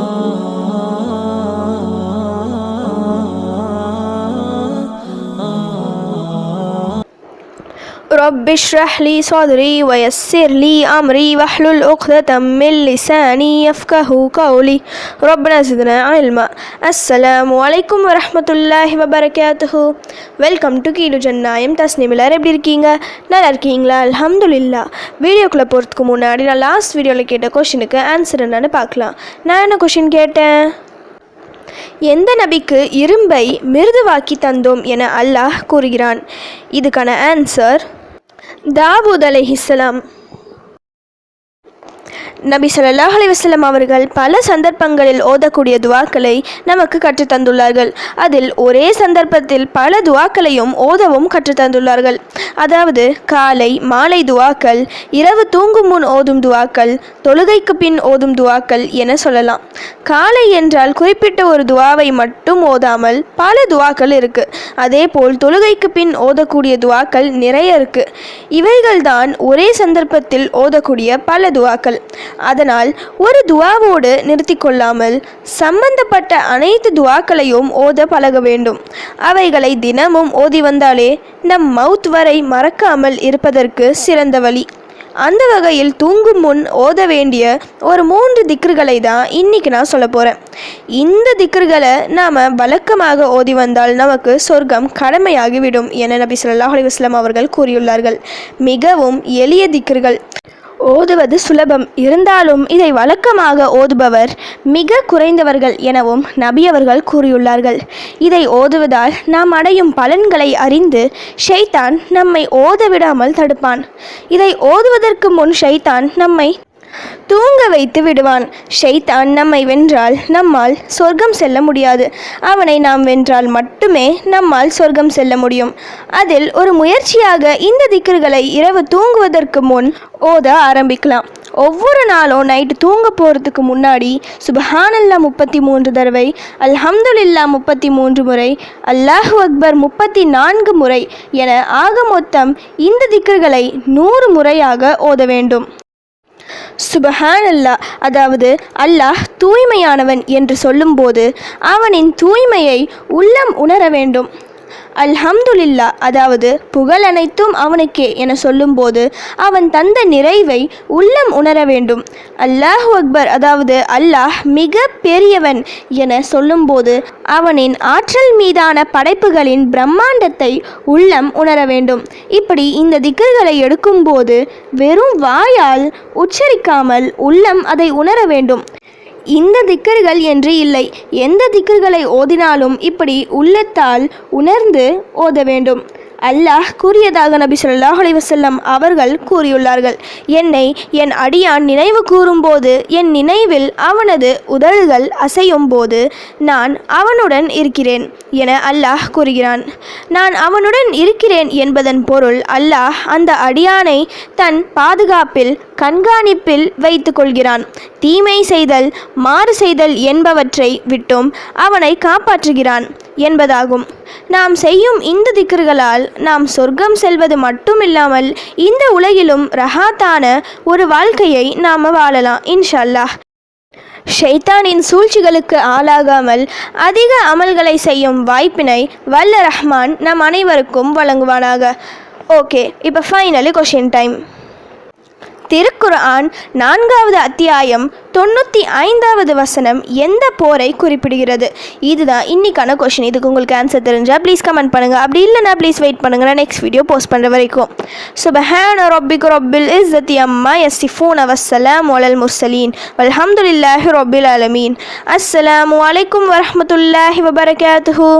Oh. رب اشرح لي صدري ويسر لي أمري واحلل عقدة من لساني يفقه قولي ربنا زدنا علما السلام عليكم ورحمة الله وبركاته welcome to கீழு ஜன்னாயம் Tasnim எல்லாரும் எப்படி இருக்கீங்க நல்லா இருக்கீங்களா அல்ஹம்துலில்லா வீடியோக்குள்ளே போகிறதுக்கு முன்னாடி நான் லாஸ்ட் வீடியோவில் கேட்ட கொஷினுக்கு ஆன்சர் என்னன்னு பார்க்கலாம் நான் என்ன கொஷின் கேட்டேன் எந்த நபிக்கு இரும்பை மிருதுவாக்கி தந்தோம் என அல்லாஹ் கூறுகிறான் இதுக்கான ஆன்சர் தாவூத் அலை இஸ்லாம் நபி சல்லாஹ் அலிவசலம் அவர்கள் பல சந்தர்ப்பங்களில் ஓதக்கூடிய துவாக்களை நமக்கு கற்றுத்தந்துள்ளார்கள். அதில் ஒரே சந்தர்ப்பத்தில் பல துவாக்களையும் ஓதவும் கற்றுத்தந்துள்ளார்கள். அதாவது காலை மாலை துவாக்கள் இரவு தூங்கும் முன் ஓதும் துவாக்கள் தொழுகைக்கு பின் ஓதும் துவாக்கள் என சொல்லலாம். காலை என்றால் குறிப்பிட்ட ஒரு துவாவை மட்டும் ஓதாமல் பல துவாக்கள் இருக்கு. அதே போல் தொழுகைக்கு பின் ஓதக்கூடிய துவாக்கள் நிறைய இருக்கு. இவைகள்தான் ஒரே சந்தர்ப்பத்தில் ஓதக்கூடிய பல துவாக்கள். அதனால் ஒரு துவாவோடு நிறுத்தி கொள்ளாமல் சம்பந்தப்பட்ட அனைத்து துவாக்களையும் ஓத பழக வேண்டும். அவைகளை தினமும் ஓதி வந்தாலே நம் மவுத் வரை மறக்காமல் இருப்பதற்கு சிறந்த வழி. அந்த வகையில் தூங்கும் முன் ஓத வேண்டிய ஒரு மூன்று திக்ருகளை தான் இன்னைக்கு நான் சொல்ல போகிறேன் இந்த திக்ருகளை நாம் வழக்கமாக ஓதி வந்தால் நமக்கு சொர்க்கம் கடமையாகிவிடும் என நபி ஸல்லல்லாஹு அலி வஸ்லாம் அவர்கள் கூறியுள்ளார்கள். மிகவும் எளிய திக்ருகள். ஓதுவது சுலபம். இருந்தாலும் இதை வழக்கமாக ஓதுபவர் மிக குறைந்தவர்கள் எனவும் நபி அவர்கள் கூறியுள்ளார்கள். இதை ஓதுவதால் நாம் அடையும் பலன்களை அறிந்து ஷைத்தான் நம்மை ஓத விடாமல் தடுப்பான். இதை ஓதுவதற்கு முன் ஷைத்தான் நம்மை தூங்க வைத்து விடுவான். ஷைத்தான் நம்மை வென்றால் நம்மால் சொர்க்கம் செல்ல முடியாது. அவனை நாம் வென்றால் மட்டுமே நம்மால் சொர்க்கம் செல்ல முடியும். அதில் ஒரு முயற்சியாக இந்த திக்கர்களை இரவு தூங்குவதற்கு முன் ஓத ஆரம்பிக்கலாம். ஒவ்வொரு நாளும் நைட்டு தூங்க போகிறதுக்கு முன்னாடி சுபஹானல்லா முப்பத்தி மூன்று தடவை அல்ஹம்துல்லா முப்பத்தி மூன்று முறை அல்லாஹு அக்பர் முப்பத்தி நான்கு முறை என ஆக மொத்தம் இந்த திக்கர்களை நூறு முறையாக ஓத வேண்டும். சுபஹான் அல்லாஹ் அதாவது அல்லாஹ் தூய்மையானவன் என்று சொல்லும்போது அவனின் தூய்மையை உள்ளம் உணர வேண்டும். அல்ஹம்துலில்லா அதாவது புகழ் அனைத்தும் அவனுக்கே என சொல்லும்போது அவன் தந்த நிறைவை உள்ளம் உணர வேண்டும். அல்லாஹ் அக்பர் அதாவது அல்லாஹ் மிக பெரியவன் என சொல்லும்போது அவனின் ஆற்றல் மீதான படைப்புகளின் பிரம்மாண்டத்தை உள்ளம் உணர வேண்டும். இப்படி இந்த திக்கர்களை எடுக்கும்போது வெறும் வாயால் உச்சரிக்காமல் உள்ளம் அதை உணர வேண்டும். இந்த திக்கர்கள் என்று இல்லை. எந்த திக்கர்களை ஓதினாலும் இப்படி உள்ளத்தால் உணர்ந்து ஓத வேண்டும். அல்லாஹ் கூறியதாக நபி சொல்லாஹ் அலைஹி அவர்கள் கூறியுள்ளார்கள். என்னை என் அடியான் நினைவு கூறும்போது என் நினைவில் அவனது உதடுகள் அசையும் போது நான் அவனுடன் இருக்கிறேன். என அல்லாஹ் கூறுகிறான். நான் அவனுடன் இருக்கிறேன் என்பதன் பொருள் அல்லாஹ் அந்த அடியானை தன் பாதுகாப்பில் கண்காணிப்பில் வைத்து கொள்கிறான். தீமை செய்தல் மாறு செய்தல் என்பவற்றை விட்டும் அவனை காப்பாற்றுகிறான் என்பதாகும். நாம் செய்யும் இந்த திக்கர்களால் நாம் சொர்க்கம் செல்வது மட்டுமில்லாமல் இந்த உலகிலும் ரஹாத்தான ஒரு வாழ்க்கையை நாம் வாழலாம் இன்ஷல்லாஹ் ஷைத்தானின் சூழ்ச்சிகளுக்கு ஆளாகாமல் அதிக அமல்களை செய்யும் வாய்ப்பினை வல்ல ரஹ்மான் நம் அனைவருக்கும் வழங்குவானாக. ஓகே இப்போ ஃபைனலி கொஷின் டைம் திருக்குர்ஆன் நான்காவது அத்தியாயம் தொண்ணூற்றி ஐந்தாவது வசனம் எந்த போரை குறிப்பிடுகிறது? இதுதான் இன்னைக்கான கொஷின் இதுக்கு உங்களுக்கு ஆன்சர் தெரிஞ்சால் ப்ளீஸ் கமெண்ட் பண்ணுங்கள் அப்படி இல்லைனா ப்ளீஸ் வெயிட் பண்ணுங்கள் நான் நெக்ஸ்ட் வீடியோ போஸ்ட் பண்ணுற வரைக்கும். சுபஹான் ரொபிக் ரொபில் இஸ் தத்தி அம்மா எஸ் யசிஃபூன் அவசலாம் ஒலல் முர்சலீன் வல்ஹம்துலில்லாஹி ரொபில் அலமீன் அஸ்ஸலாமு அலைக்கும் வரமத்துல்லாஹி வபரகாத்துஹூ.